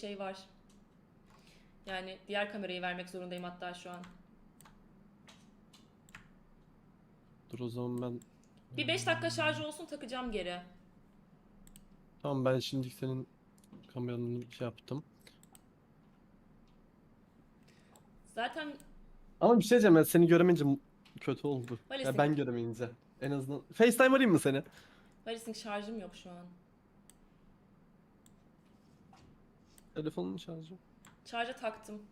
şey var. Yani diğer kamerayı vermek zorundayım hatta şu an. Dur o zaman ben... Bir 5 dakika şarj olsun takacağım geri. Tamam ben şimdi senin kameranı şey yaptım. Zaten Ama bir şey diyeceğim ben seni göremeyince kötü oldu. Maalesef. Ya ben göremeyince. En azından. FaceTime arayayım mı seni? Valis'in şarjım yok şu an. Telefonun şarjı. Şarja taktım.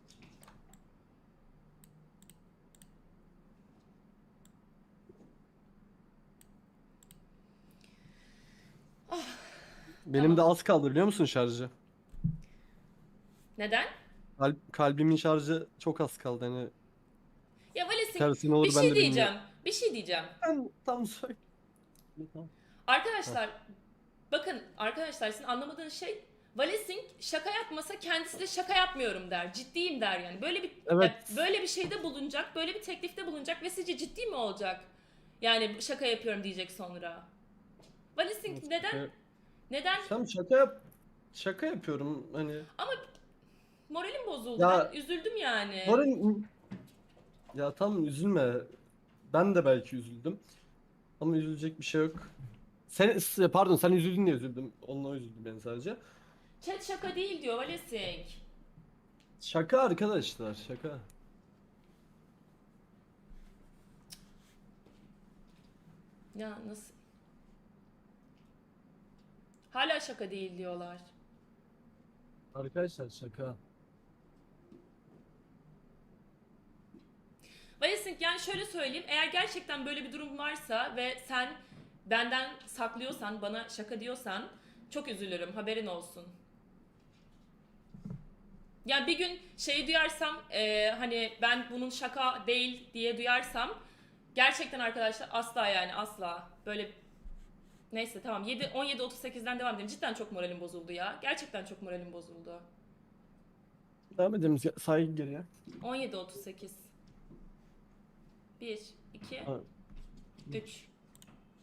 Benim de az kaldı biliyor musun şarjı? Neden? Kalp, kalbimin şarjı çok az kaldı hani. Ya Valis'in Tersine olur bir ben şey de diyeceğim. bilmiyorum. Bir şey diyeceğim. Ben tam söyle. Arkadaşlar bakın arkadaşlar sizin anlamadığınız şey Valesing şaka yapmasa kendisi de şaka yapmıyorum der. Ciddiyim der yani. Böyle bir Evet. ya böyle bir şeyde bulunacak, böyle bir teklifte bulunacak ve sizce ciddi mi olacak? Yani şaka yapıyorum diyecek sonra. Valesing neden Evet. neden Tamam şaka yap. Şaka yapıyorum hani. moralim bozuldu. Ya- ben üzüldüm yani. Moral... Ya tam üzülme. Ben de belki üzüldüm. Ama üzülecek bir şey yok. Sen pardon sen üzüldün diye üzüldüm. Onunla üzüldüm ben sadece. Chat şaka değil diyor Valesing. Şaka arkadaşlar şaka. Ya nasıl? Hala şaka değil diyorlar. Arkadaşlar şaka. Valesink yani şöyle söyleyeyim. Eğer gerçekten böyle bir durum varsa ve sen benden saklıyorsan, bana şaka diyorsan çok üzülürüm. Haberin olsun. Ya bir gün şey duyarsam e, hani ben bunun şaka değil diye duyarsam gerçekten arkadaşlar asla yani asla böyle neyse tamam 7 17 38'den devam edelim. Cidden çok moralim bozuldu ya. Gerçekten çok moralim bozuldu. Devam edelim saygı geriye. 17 38 1 2 Evet. 3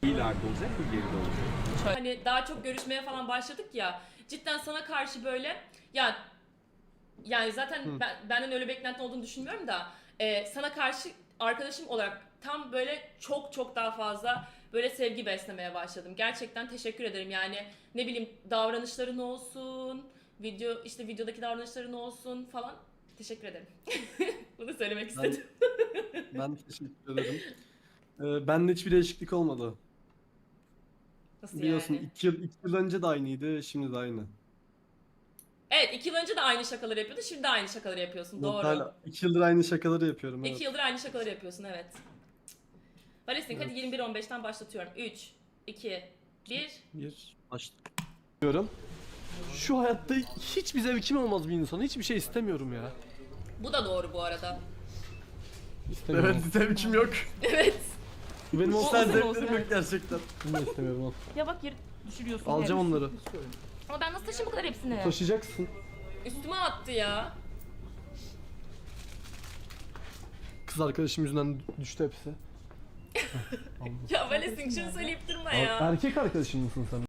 İleride olacak mı geride olacak? Hani daha çok görüşmeye falan başladık ya. Cidden sana karşı böyle ya yani zaten Hı. ben, benden öyle beklenti olduğunu düşünmüyorum da e, sana karşı arkadaşım olarak tam böyle çok çok daha fazla böyle sevgi beslemeye başladım. Gerçekten teşekkür ederim. Yani ne bileyim davranışların olsun, video işte videodaki davranışların olsun falan. Teşekkür ederim. Bunu söylemek Ben, istedim. ben teşekkür ederim. Ee, bende hiçbir değişiklik olmadı. Nasıl Biliyorsun yani? iki yıl, iki yıl önce de aynıydı, şimdi de aynı. Evet iki yıl önce de aynı şakaları yapıyordun. Şimdi de aynı şakaları yapıyorsun. Doğru. Hala iki yıldır aynı şakaları yapıyorum. İki Evet. yıldır aynı şakaları yapıyorsun evet. Valesink hadi 21-15'ten başlatıyorum. 3, 2, 1. Bir başla. Diyorum. Şu hayatta hiçbir zevkim olmaz bir insan. Hiçbir şey istemiyorum ya. Bu da doğru bu arada. Evet zevkim yok. evet. Benim o Olsun, olsun, zevklerim evet. yok gerçekten. Bunu da istemiyorum al. Ya bak yeri düşürüyorsun. Alacağım onları. Ama ben nasıl taşıyayım bu kadar hepsini? Taşıyacaksın. Üstüme attı ya. Kız arkadaşım yüzünden düştü hepsi. Ya Valesink şunu söyleyip durma ya. Erkek arkadaşım mısın sen?